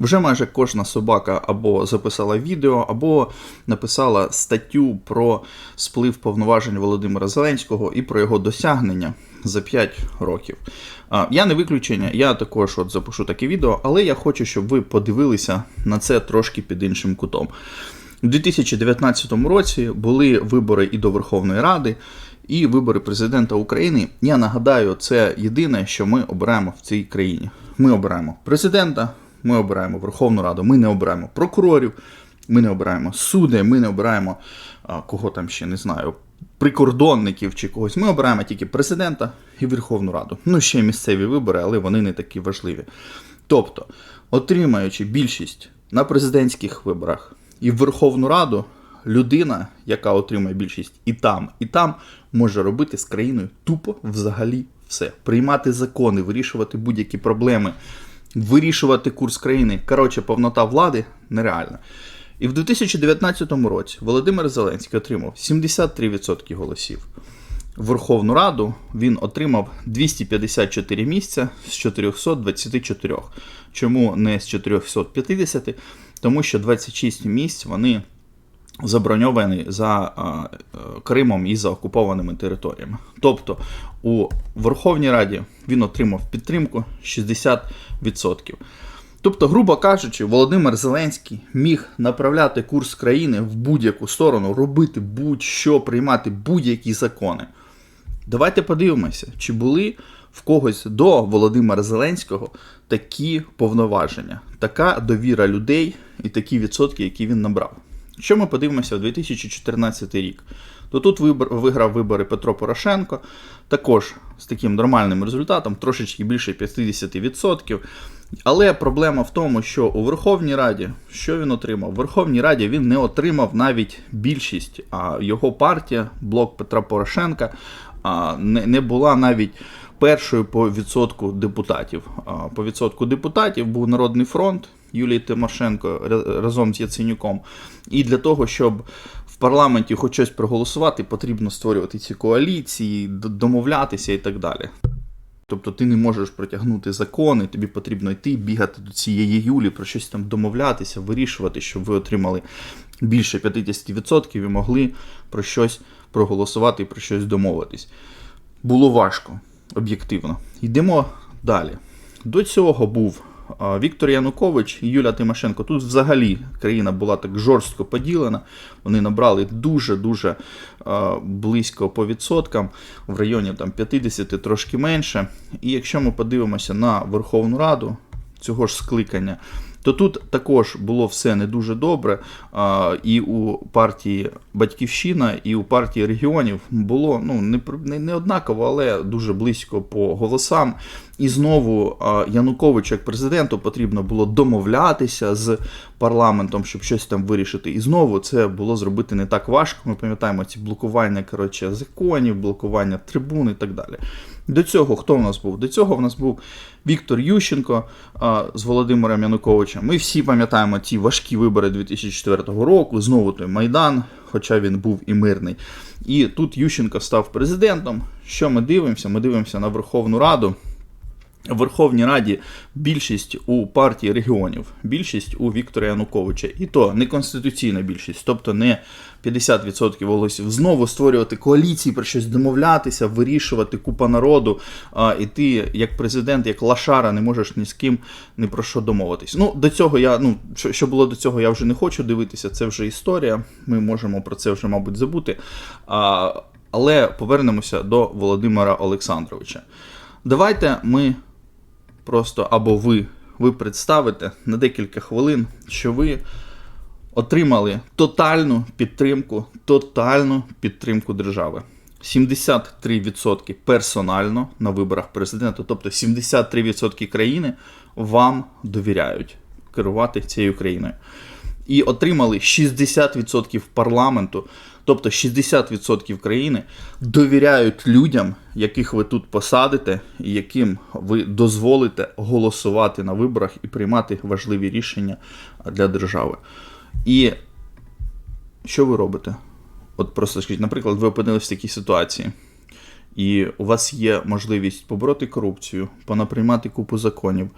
Вже майже кожна собака або записала відео, або написала статтю про сплив повноважень Володимира Зеленського і про його досягнення за 5 років. Я не виключення, я також от запишу таке відео, але я хочу, щоб ви подивилися на це трошки під іншим кутом. У 2019 році були вибори і до Верховної Ради, і вибори президента України. Я нагадаю, це єдине, що ми обираємо в цій країні. Ми обираємо президента, ми обираємо Верховну Раду, ми не обираємо прокурорів, ми не обираємо суди, ми не обираємо а, кого там ще не знаю, прикордонників чи когось. Ми обираємо тільки президента і Верховну Раду. Ну, ще й місцеві вибори, але вони не такі важливі. Тобто, отримаючи більшість на президентських виборах і в Верховну Раду, людина, яка отримає більшість і там, і там, може робити з країною тупо взагалі все. Приймати закони, вирішувати будь-які проблеми, вирішувати курс країни. Коротше, повнота влади нереальна. І в 2019 році Володимир Зеленський отримав 73% голосів. Верховну Раду він отримав 254 місця з 424. Чому не з 450? Тому що 26 місць вони заброньовані за а, Кримом і за окупованими територіями. Тобто у Верховній Раді він отримав підтримку 60%. Тобто, грубо кажучи, Володимир Зеленський міг направляти курс країни в будь-яку сторону, робити будь-що, приймати будь-які закони. Давайте подивимося, чи були в когось до Володимира Зеленського такі повноваження, така довіра людей і такі відсотки, які він набрав. Якщо ми подивимося в 2014 рік, то тут вибор, виграв вибори Петро Порошенко, також з таким нормальним результатом, трошечки більше 50%. Але проблема в тому, що у Верховній Раді, що він отримав? У Верховній Раді він не отримав навіть більшість, а його партія, блок Петра Порошенка, не, не була навіть першою по відсотку депутатів. По відсотку депутатів був Народний фронт Юлії Тимошенко разом з Яценюком. І для того, щоб в парламенті хоч щось проголосувати, потрібно створювати ці коаліції, домовлятися і так далі. Тобто ти не можеш протягнути закони, тобі потрібно йти, бігати до цієї Юлі, про щось там домовлятися, вирішувати, щоб ви отримали більше 50% і могли про щось проголосувати і про щось домовитись. Було важко, об'єктивно. Йдемо далі. До цього був Віктор Янукович і Юля Тимошенко. Тут взагалі країна була так жорстко поділена. Вони набрали дуже-дуже близько по відсоткам, в районі там 50 трошки менше. І якщо ми подивимося на Верховну Раду цього ж скликання, то тут також було все не дуже добре. І у партії Батьківщина, і у партії регіонів було ну не не однаково, але дуже близько по голосам. І знову Януковичу як президенту потрібно було домовлятися з парламентом, щоб щось там вирішити. І знову це було зробити не так важко. Ми пам'ятаємо ці блокування коротше, законів, блокування трибун і так далі. До цього хто в нас був? До цього в нас був Віктор Ющенко а, з Володимиром Януковичем. Ми всі пам'ятаємо ті важкі вибори 2004 року, знову той Майдан, хоча він був і мирний. І тут Ющенко став президентом. Що ми дивимося? Ми дивимося на Верховну Раду. В Верховній Раді більшість у партії регіонів, більшість у Віктора Януковича, і то не конституційна більшість, тобто не 50% голосів. Знову створювати коаліції, про щось домовлятися, вирішувати купа народу. А, І ти, як президент, як лашара, не можеш ні з ким ні про що домовитись. Ну, до цього я, ну, що, було до цього, я вже не хочу дивитися. Це вже історія. Ми можемо про це вже, мабуть, забути. А, Але повернемося до Володимира Олександровича. Давайте ми просто або ви, ви представите на декілька хвилин, що ви отримали тотальну підтримку, тотальну підтримку держави. 73% персонально на виборах президента, тобто 73% країни вам довіряють керувати цією країною. І отримали 60% парламенту, тобто 60% країни довіряють людям, яких ви тут посадите, і яким ви дозволите голосувати на виборах і приймати важливі рішення для держави. І що ви робите? От просто скажіть, наприклад, ви опинилися в такій ситуації. І у вас є можливість побороти корупцію, понаприймати купу законів,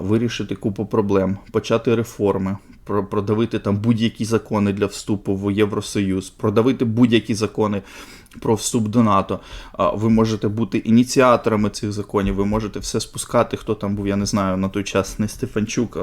вирішити купу проблем, почати реформи, про- продавити там будь-які закони для вступу в Євросоюз, продавити будь-які закони про вступ до НАТО. Ви можете бути ініціаторами цих законів, ви можете все спускати, хто там був, я не знаю, на той час не Стефанчук,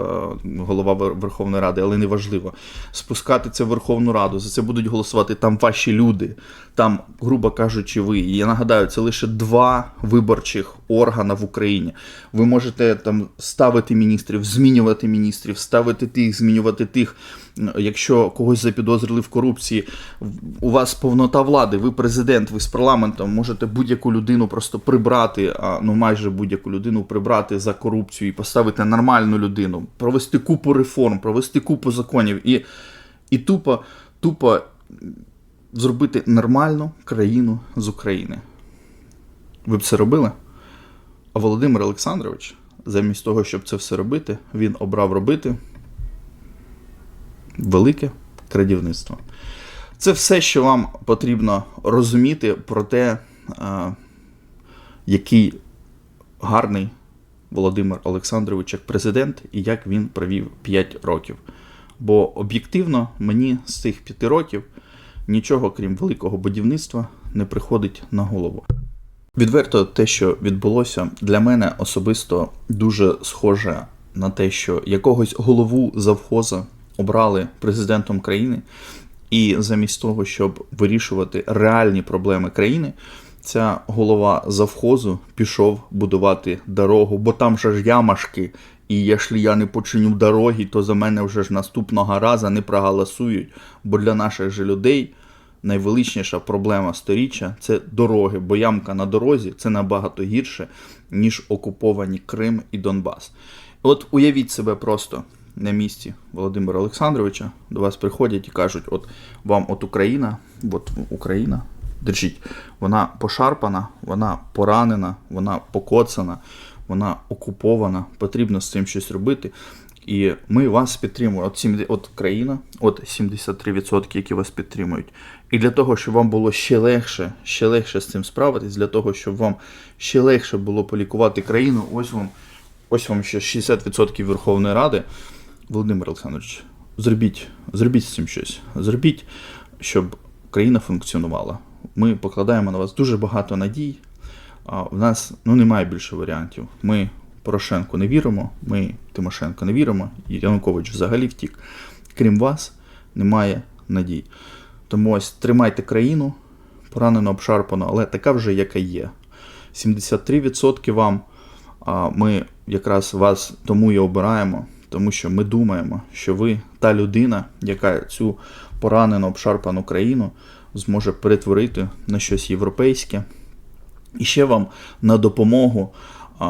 голова Верховної Ради, але неважливо. Спускати це в Верховну Раду, за це будуть голосувати там ваші люди, там, грубо кажучи, ви. І я нагадаю, це лише два виборчих органа в Україні. Ви можете там ставити міністрів, змінювати міністрів, ставити тих, змінювати тих. Якщо когось запідозрили в корупції, у вас повнота влади, ви президент, ви з парламентом можете будь-яку людину просто прибрати, ну майже будь-яку людину прибрати за корупцію і поставити нормальну людину, провести купу реформ, провести купу законів і, і тупо, тупо зробити нормальну країну з України. Ви б це робили? А Володимир Олександрович, замість того, щоб це все робити, він обрав робити велике крадівництво. Це все, що вам потрібно розуміти про те, який гарний Володимир Олександрович як президент і як він провів 5 років. Бо об'єктивно мені з цих 5 років нічого, крім великого будівництва, не приходить на голову. Відверто, те, що відбулося, для мене особисто дуже схоже на те, що якогось голову завхоза обрали президентом країни, і замість того, щоб вирішувати реальні проблеми країни, ця голова завхозу пішов будувати дорогу, бо там же ж ямашки, і якщо я не починю дороги, то за мене вже ж наступного разу не проголосують. Бо для наших же людей найвеличніша проблема сторіччя це дороги, бо ямка на дорозі це набагато гірше, ніж окуповані Крим і Донбас. От уявіть себе просто на місці Володимира Олександровича, до вас приходять і кажуть: от вам от Україна, от Україна, держіть, вона пошарпана, вона поранена, вона покоцана, вона окупована, потрібно з цим щось робити. І ми вас підтримуємо. От, 70, от країна, от 73%, які вас підтримують. І для того, щоб вам було ще легше, ще легше з цим справитись, для того, щоб вам ще легше було полікувати країну, ось вам, ось вам ще 60% Верховної Ради. Володимир Олександрович, зробіть, зробіть з цим щось. Зробіть, щоб країна функціонувала. Ми покладаємо на вас дуже багато надій. А в нас ну, немає більше варіантів. Ми Порошенку не віримо, ми Тимошенко не віримо, і Янукович взагалі втік. Крім вас, немає надій. Тому ось тримайте країну, поранено, обшарпано, але така вже, яка є. 73% вам. Ми якраз вас тому і обираємо, тому що ми думаємо, що ви та людина, яка цю поранену, обшарпану країну зможе перетворити на щось європейське. І ще вам на допомогу,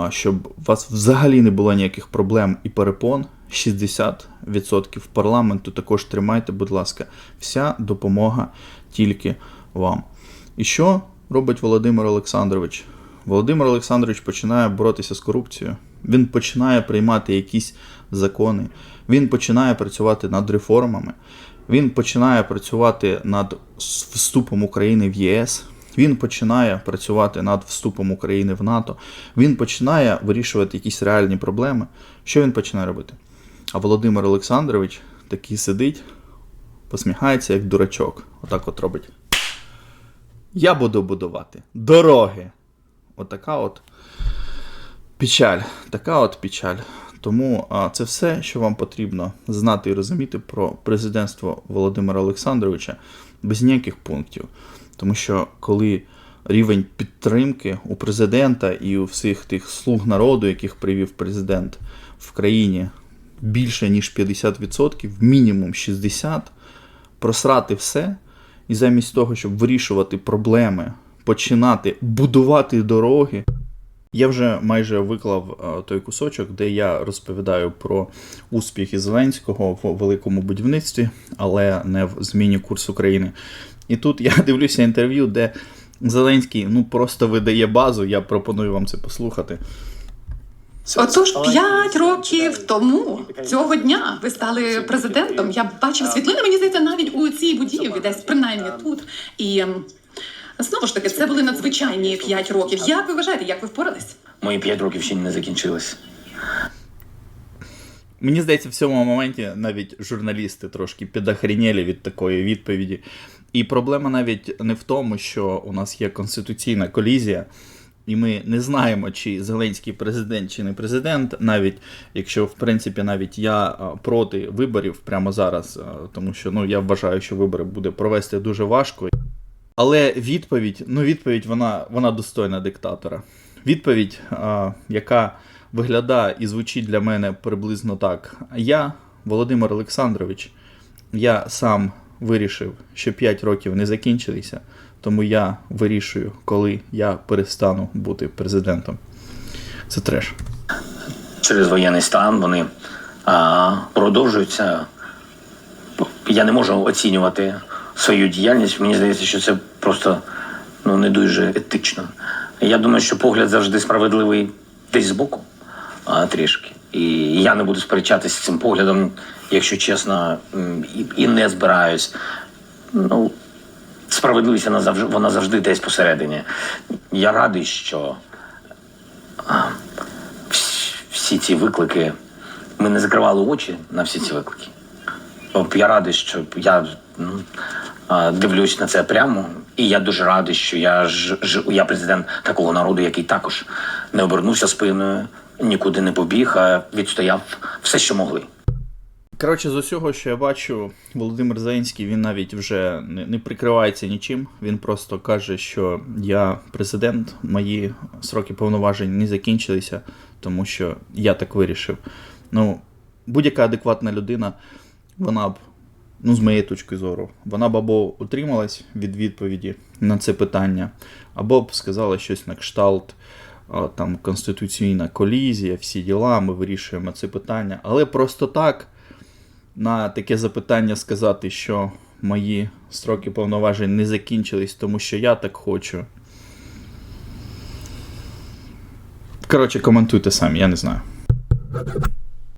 щоб у вас взагалі не було ніяких проблем і перепон. 60% парламенту також тримайте, будь ласка, вся допомога тільки вам. І що робить Володимир Олександрович? Володимир Олександрович починає боротися з корупцією. Він починає приймати якісь закони, він починає працювати над реформами, він починає працювати над вступом України в ЄС. Він починає працювати над вступом України в НАТО. Він починає вирішувати якісь реальні проблеми. Що він починає робити? А Володимир Олександрович такий сидить, посміхається, як дурачок. Отак от робить. Я буду будувати дороги. Отака от печаль. Така от печаль. Тому це все, що вам потрібно знати і розуміти про президентство Володимира Олександровича без ніяких пунктів. Тому що коли рівень підтримки у президента і у всіх тих слуг народу, яких привів президент в країні, більше ніж 50%, мінімум 60%, просрати все, і замість того, щоб вирішувати проблеми, починати будувати дороги. Я вже майже виклав е, той кусочок, де я розповідаю про успіхи Зеленського в великому будівництві, але не в зміні курсу країни. І тут я дивлюся інтерв'ю, де Зеленський ну просто видає базу. Я пропоную вам це послухати. Отож, п'ять років тому цього дня ви стали президентом. Я бачив світлини, мені здається, навіть у цій будівлі, десь принаймні тут. І ем, Знову ж таки, це були надзвичайні п'ять років. Як ви вважаєте, як ви впорались? Мої п'ять років ще не закінчились. Мені здається, в цьому моменті навіть журналісти трошки підохренєлі від такої відповіді. І проблема навіть не в тому, що у нас є конституційна колізія, і ми не знаємо, чи Зеленський президент, чи не президент, навіть якщо, в принципі, навіть я проти виборів прямо зараз, тому що ну, я вважаю, що вибори буде провести дуже важко. Але відповідь, ну відповідь, вона, вона достойна диктатора. Відповідь, а, яка виглядає і звучить для мене приблизно так. Я, Володимир Олександрович, я сам вирішив, що 5 років не закінчилися, тому я вирішую, коли я перестану бути президентом. Це треш. Через воєнний стан вони а, продовжуються. Я не можу оцінювати свою діяльність. Мені здається, що це просто ну, не дуже етично. Я думаю, що погляд завжди справедливий десь збоку а, трішки. І я не буду сперечатися з цим поглядом, якщо чесно, і, не збираюсь. Ну, справедливість вона завжди, вона завжди десь посередині. Я радий, що вс- всі ці виклики. Ми не закривали очі на всі ці виклики. Я радий, що я ну, дивлюсь на це прямо, і я дуже радий, що я ж, ж я президент такого народу, який також не обернувся спиною, нікуди не побіг, а відстояв все, що могли. Коротше, з усього, що я бачу, Володимир Зеленський він навіть вже не, не прикривається нічим. Він просто каже, що я президент, мої сроки повноважень не закінчилися, тому що я так вирішив. Ну, будь-яка адекватна людина, вона б, ну, з моєї точки зору, вона б або утрималась від відповіді на це питання, або б сказала щось на кшталт. Там конституційна колізія, всі діла, ми вирішуємо це питання. Але просто так на таке запитання сказати, що мої строки повноважень не закінчились, тому що я так хочу. Коротше, коментуйте самі, я не знаю.